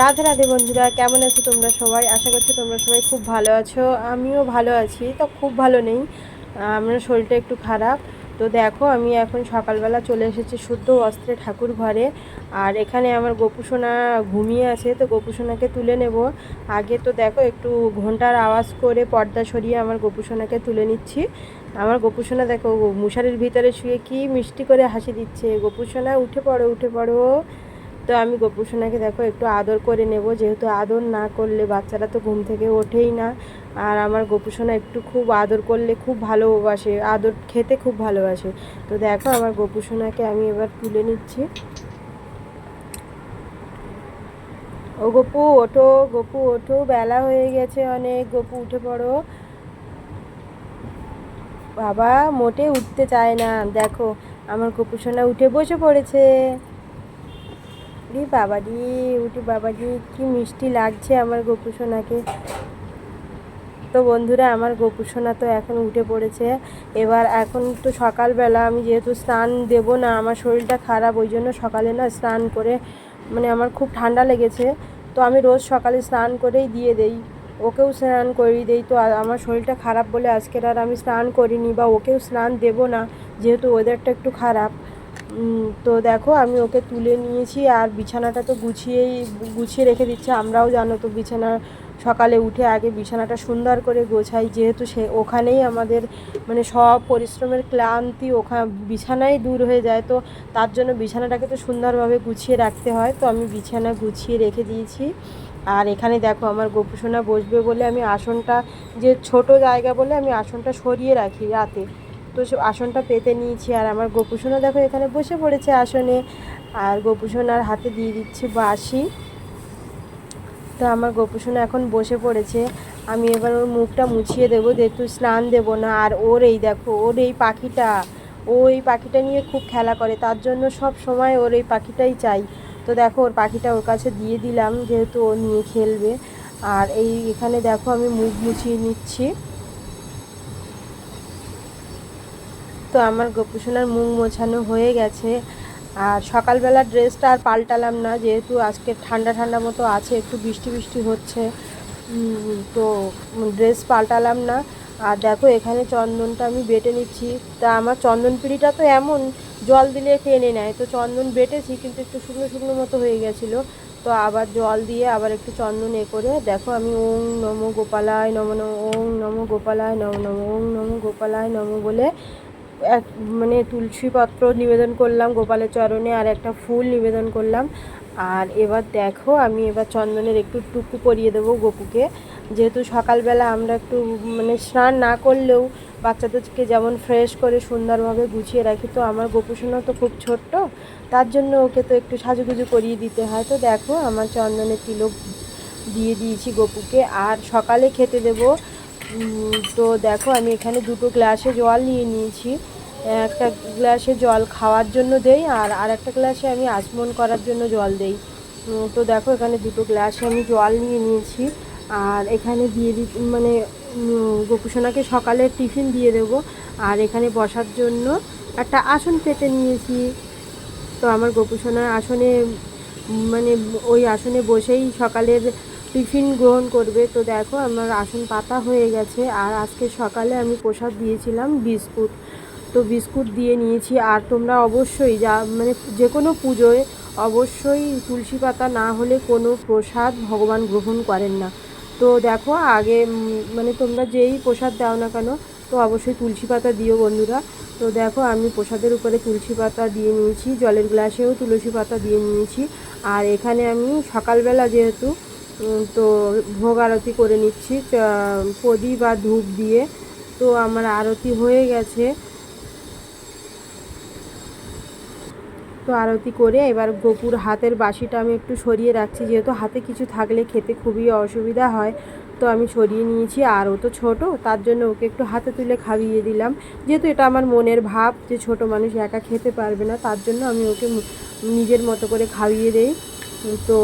রাধে রাধে বন্ধুরা, কেমন আছো তোমরা সবাই? আশা করছি তোমরা সবাই খুব ভালো আছো। আমিও ভালো আছি, তো খুব ভালো নেই। আমার শরীরটা একটু খারাপ। তো দেখো, আমি এখন সকালবেলা চলে এসেছি শুদ্ধ অস্ত্রে ঠাকুর ঘরে। আর এখানে আমার গোপুসোনা ঘুমিয়ে আছে, তো গোপুসোনাকে তুলে নেব। আগে তো দেখো, একটু ঘণ্টার আওয়াজ করে পর্দা সরিয়ে আমার গোপুসোনাকে তুলে নিচ্ছি। আমার গোপুসোনা দেখো, মশারির ভিতরে শুয়ে কি মিষ্টি করে হাসি দিচ্ছে। গোপুসোনা, উঠে পড়ো উঠে পড়ো। তো আমি গোপুসোনাকে দেখো একটু আদর করে নেব, যেহেতু আদর না করলে বাচ্চারা তো ঘুম থেকে ওঠেই না। আর আমার গোপুসোনা একটু খুব আদর করলে খুব ভালোবাসে আদর খেতে খুব ভালোবাসে। তো দেখো আমার গোপুসোনাকে আমি এবার তুলে নিচ্ছি। ও গপু, ওঠো গপু, ওঠো, বেলা হয়ে গেছে অনেক, গপু উঠে পড়ো। বাবা মোটে উঠতে চায় না, দেখো আমার গোপুসোনা উঠে বসে পড়েছে। রে বাবাজি উঠি বাবাজি কি মিষ্টি লাগছে আমার গোপুসোনাকে তো বন্ধুরা, আমার গোপুসোনা তো এখন উঠে পড়েছে। এবার এখন তো সকালবেলা আমি যেহেতু স্নান দেব না, আমার শরীরটা খারাপ, ওই জন্য সকালে না স্নান করে মানে আমার খুব ঠান্ডা লেগেছে। তো আমি রোজ সকালে স্নান করেই দিয়ে দেই। ওকেও স্নান করিয়ে দেই। তো আমার শরীরটা খারাপ বলে আজকের আর আমি স্নান করিনি বা ওকেও স্নান দেব না, যেহেতু ওয়েদারটা একটু খারাপ। তো দেখো, আমি ওকে তুলে নিয়েছি আর বিছানাটা তো গুছিয়েই, গুছিয়ে রেখে দিচ্ছে। আমরাও জানো তো বিছানা, সকালে উঠে আগে বিছানাটা সুন্দর করে গোছাই। যেহেতু সে ওখানেই আমাদের মানে সব পরিশ্রমের ক্লান্তি ওখা বিছানায় দূর হয়ে যায়। তো তার জন্য বিছানাটাকে তো সুন্দরভাবে গুছিয়ে রাখতে হয়। তো আমি বিছানা গুছিয়ে রেখে দিয়েছি। আর এখানে দেখো, আমার গোপুসোনা বসবে বলে আমি আসনটা, যে ছোট জায়গা বলে আমি আসনটা সরিয়ে রাখি রাতে। তো আসনটা পেতে নিয়েছি আর আমার গোপুসোনা দেখো এখানে বসে পড়েছে আসনে। আর গোপুসোনার হাতে দিয়ে দিচ্ছি বাসি তো আমার গোপুসোনা এখন বসে পড়েছে। আমি এবার ওর মুখটা মুছিয়ে দেবো যেহেতু স্নান দেবো না। আর ওর এই দেখো, ওর এই পাখিটা, ও এই পাখিটা নিয়ে খুব খেলা করে। তার জন্য সব সময় ওর এই পাখিটাই চাই। তো দেখো, ওর পাখিটা ওর কাছে দিয়ে দিলাম, যেহেতু ও নিয়ে খেলবে। আর এই এখানে দেখো, আমি মুখ মুছিয়ে নিচ্ছি। তো আমার গোপুসোনার মুখ মোছানো হয়ে গেছে। আর সকালবেলা ড্রেসটা আর পাল্টালাম না, যেহেতু আজকে ঠান্ডা ঠান্ডা মতো আছে, একটু বৃষ্টি বৃষ্টি হচ্ছে। তো ড্রেস পাল্টালাম না। আর দেখো এখানে চন্দনটা আমি বেটে নিচ্ছি। তা আমার চন্দন পিড়িটা তো এমন, জল দিলে টেনে নেয়। তো চন্দন বেটেছি, কিন্তু একটু শুকনো শুকনো মতো হয়ে গেছিল। তো আবার জল দিয়ে আবার একটু চন্দন এ করে, দেখো আমি ওং নম গোপালায় নম নম, ওং নম গোপালায় নম নম, ওং নম গোপালায় নম বলে এক মানে তুলসী পত্র নিবেদন করলাম, গোপালের চরণে আর একটা ফুল নিবেদন করলাম। আর এবার দেখো, আমি এবার চন্দনের একটু টুকু পরিয়ে দেবো গপুকে। যেহেতু সকালবেলা আমরা একটু মানে স্নান না করলেও বাচ্চাদেরকে যেমন ফ্রেশ করে সুন্দরভাবে গুছিয়ে রাখি, তো আমার গোপুসোনা তো খুব ছোট্ট, তার জন্য ওকে তো একটু সাজুগুজু করিয়ে দিতে হয়। তো দেখো, আমার চন্দনের তিলক দিয়ে দিয়েছি গপুকে। আর সকালে খেতে দেব তো দেখো, আমি এখানে দুটো গ্লাসে জল নিয়ে নিয়েছি। একটা গ্লাসে জল খাওয়ার জন্য দেই আর আর একটা গ্লাসে আমি আচমন করার জন্য জল দেই। তো দেখো এখানে দুটো গ্লাসে আমি জল নিয়ে নিয়েছি আর এখানে দিয়ে দি মানে গোপুসোনাকে সকালে টিফিন দিয়ে দেব আর এখানে বসার জন্য একটা আসন পেতে নিয়েছি। তো আমার গোপুসোনার আসনে মানে ওই আসনে বসেই সকালের টিফিন গ্রহণ করবে। তো দেখো আমার আসন পাতা হয়ে গেছে আর আজকে সকালে আমি প্রসাদ দিয়েছিলাম বিস্কুট। তো বিস্কুট দিয়ে নিয়েছি। আর তোমরা অবশ্যই যা মানে যে কোনো পুজোয় অবশ্যই তুলসী পাতা না হলে কোনো প্রসাদ ভগবান গ্রহণ করেন না। তো দেখো, আগে মানে তোমরা যেই প্রসাদ দাও না কেন, তো অবশ্যই তুলসী পাতা দিও বন্ধুরা। তো দেখো, আমি প্রসাদের উপরে তুলসী পাতা দিয়ে নিয়েছি, জলের গ্লাসেও তুলসী পাতা দিয়ে নিয়েছি। আর এখানে আমি সকালবেলা যেহেতু তো ভোগ আরতি করে নিচ্ছি প্রদীপ বা ধূপ দিয়ে। তো আমার আরতি হয়ে গেছে। তো আরতি করে এবার গোপুর হাতের বাসিটা আমি একটু সরিয়ে রাখছি, যেহেতু হাতে কিছু থাকলে খেতে খুবই অসুবিধা হয়। তো আমি সরিয়ে নিয়েছি, আর ও তো ছোটো, তার জন্য ওকে একটু হাতে তুলে খাইয়ে দিলাম। যেহেতু এটা আমার মনের ভাব যে ছোট মানুষ একা খেতে পারবে না, তার জন্য আমি ওকে নিজের মতো করে খাইয়ে দেই। তো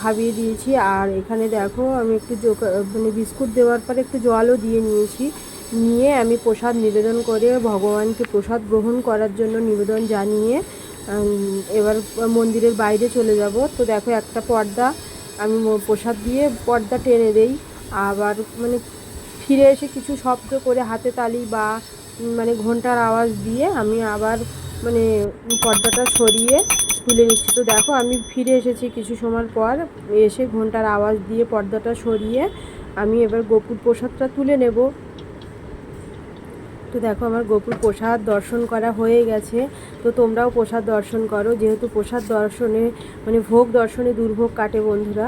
খাইয়ে দিয়েছি, আর এখানে দেখো আমি একটু মানে বিস্কুট দেওয়ার পরে একটু জলও দিয়ে নিয়েছি। নিয়ে আমি প্রসাদ নিবেদন করে ভগবানকে প্রসাদ গ্রহণ করার জন্য নিবেদন জানিয়ে এবার মন্দিরের বাইরে চলে যাব। তো দেখো একটা পর্দা, আমি প্রসাদ দিয়ে পর্দা টেনে দেই। আবার মানে ফিরে এসে কিছু শব্দ করে হাতে তালি বা মানে ঘণ্টার আওয়াজ দিয়ে আমি আবার মানে পর্দাটা সরিয়ে তুলে নিচ্ছি। তো দেখো আমি ফিরে এসেছি কিছু সময় পর। এসে ঘণ্টার আওয়াজ দিয়ে পর্দাটা সরিয়ে আমি এবার গোপুর প্রসাদটা তুলে নেব। তো দেখো, আমার গোপুর প্রসাদ দর্শন করা হয়ে গেছে। তো তোমরাও প্রসাদ দর্শন করো, যেহেতু প্রসাদ দর্শনে মানে ভোগ দর্শনে দুর্ভোগ কাটে বন্ধুরা।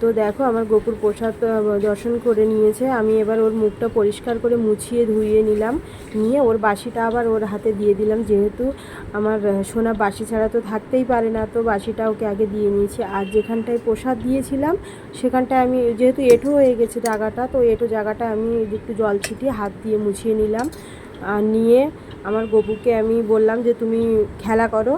তো দেখো, আমার গোপুর প্রসাদ দর্শন করে নিয়েছে। আমি এবার ওর মুখটা পরিষ্কার করে মুছিয়ে ধুইয়ে নিলাম। নিয়ে ওর বাসিটা আবার ওর হাতে দিয়ে দিলাম। যেহেতু আমার সোনা বাসি ছাড়া তো থাকতেই পারে না, তো বাসিটা ওকে আগে দিয়ে নিয়েছি। আর যেখানটায় প্রসাদ দিয়েছিলাম, সেখানটায় আমি, যেহেতু এঁঠো হয়ে গেছে জায়গাটা, তো এঁঠো জায়গাটা আমি একটু জল ছিটিয়ে হাত দিয়ে মুছিয়ে নিলাম। নিয়ে আমার গপুকে আমি বললাম যে তুমি খেলা করো।